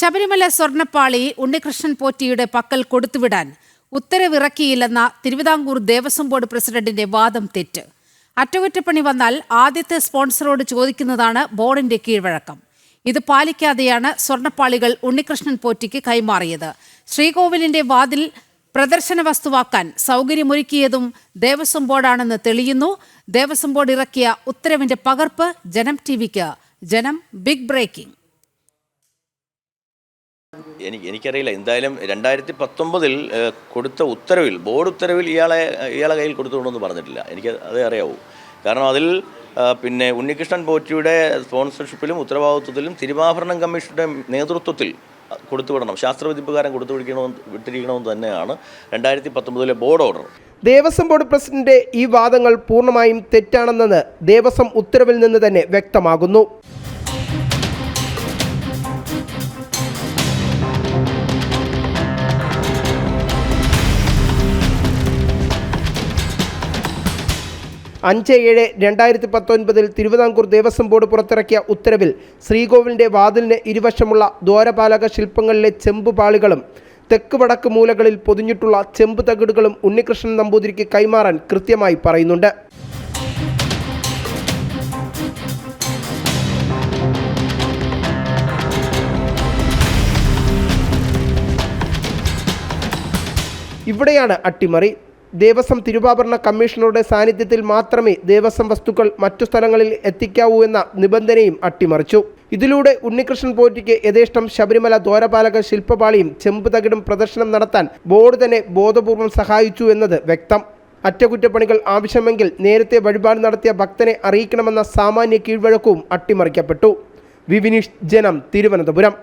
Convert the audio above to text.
ശബരിമല സ്വർണപ്പാളി ഉണ്ണികൃഷ്ണൻ പോറ്റിയുടെ പക്കൽ കൊടുത്തുവിടാൻ ഉത്തരവിറക്കിയില്ലെന്ന തിരുവിതാംകൂർ ദേവസ്വം ബോർഡ് പ്രസിഡന്റിന്റെ വാദം തെറ്റ്. അറ്റകുറ്റപ്പണി വന്നാൽ ആദ്യത്തെ സ്പോൺസറോട് ചോദിക്കുന്നതാണ് ബോർഡിന്റെ കീഴ്വഴക്കം. ഇത് പാലിക്കാതെയാണ് സ്വർണപ്പാളികൾ ഉണ്ണികൃഷ്ണൻ പോറ്റിക്ക് കൈമാറിയത്. ശ്രീകോവിലിന്റെ വാതിൽ പ്രദർശന വസ്തുവാക്കാൻ സൗകര്യമൊരുക്കിയതും ദേവസ്വം ബോർഡാണെന്ന് തെളിയുന്നു. ദേവസ്വം ബോർഡ് ഇറക്കിയ ഉത്തരവിന്റെ പകർപ്പ് ജനം ടിവിക്ക് ജനം ബിഗ് ബ്രേക്കിംഗ്. എനിക്ക് എനിക്കറിയില്ല. എന്തായാലും രണ്ടായിരത്തി പത്തൊമ്പതിൽ കൊടുത്ത ഉത്തരവിൽ ബോർഡ് ഉത്തരവിൽ ഇയാളെ ഇയാളെ കയ്യിൽ കൊടുത്തുകൊണ്ടെന്ന് പറഞ്ഞിട്ടില്ല. എനിക്ക് അതേ അറിയാവൂ. കാരണം അതിൽ പിന്നെ ഉണ്ണികൃഷ്ണൻ പോറ്റിയുടെ സ്പോൺസർഷിപ്പിലും ഉത്തരവാദിത്വത്തിലും തിരുവാഭരണം കമ്മീഷന്റെ നേതൃത്വത്തിൽ കൊടുത്തുവിടണം ശാസ്ത്രവിധി കൊടുത്തു വിടിക്കണമെന്ന് വിട്ടിരിക്കണമെന്ന് തന്നെയാണ് രണ്ടായിരത്തി പത്തൊമ്പതിലെ board order. Devaswom board president ഈ വാദങ്ങൾ പൂർണമായും തെറ്റാണെന്നത് ദേവസ്വം ഉത്തരവിൽ നിന്ന് തന്നെ വ്യക്തമാകുന്നു. അഞ്ച് ഏഴ് രണ്ടായിരത്തി പത്തൊൻപതിൽ തിരുവിതാംകൂർ ദേവസ്വം ബോർഡ് പുറത്തിറക്കിയ ഉത്തരവിൽ ശ്രീകോവിലിന്റെ വാതിലിന് ഇരുവശമുള്ള ദ്വാരപാലക ശില്പങ്ങളിലെ ചെമ്പ് പാളികളും തെക്ക് വടക്ക് മൂലകളിൽ പൊതിഞ്ഞിട്ടുള്ള ചെമ്പ് തകിടുകളും ഉണ്ണികൃഷ്ണൻ നമ്പൂതിരിക്ക് കൈമാറാൻ കൃത്യമായി പറയുന്നുണ്ട്. ഇവിടെയാണ് അട്ടിമറി. ദേവസ്വം തിരുവാഭരണ കമ്മീഷണറുടെ സാന്നിധ്യത്തിൽ മാത്രമേ ദേവസ്വം വസ്തുക്കൾ മറ്റു സ്ഥലങ്ങളിൽ എത്തിക്കാവൂ എന്ന നിബന്ധനയും അട്ടിമറിച്ചു. ഇതിലൂടെ ഉണ്ണികൃഷ്ണൻ പോറ്റിക്ക് യഥേഷ്ടം ശബരിമല ദ്വാരപാലക ശില്പപാളിയും ചെമ്പ് തകിടും പ്രദർശനം നടത്താൻ ബോർഡ് തന്നെ ബോധപൂർവം സഹായിച്ചു എന്നത് വ്യക്തം. അറ്റകുറ്റപ്പണികൾ ആവശ്യമെങ്കിൽ നേരത്തെ വഴിപാട് നടത്തിയ ഭക്തനെ അറിയിക്കണമെന്ന സാമാന്യ കീഴ്വഴക്കവും അട്ടിമറിക്കപ്പെട്ടു. വിവിനിഷ് ജനം തിരുവനന്തപുരം.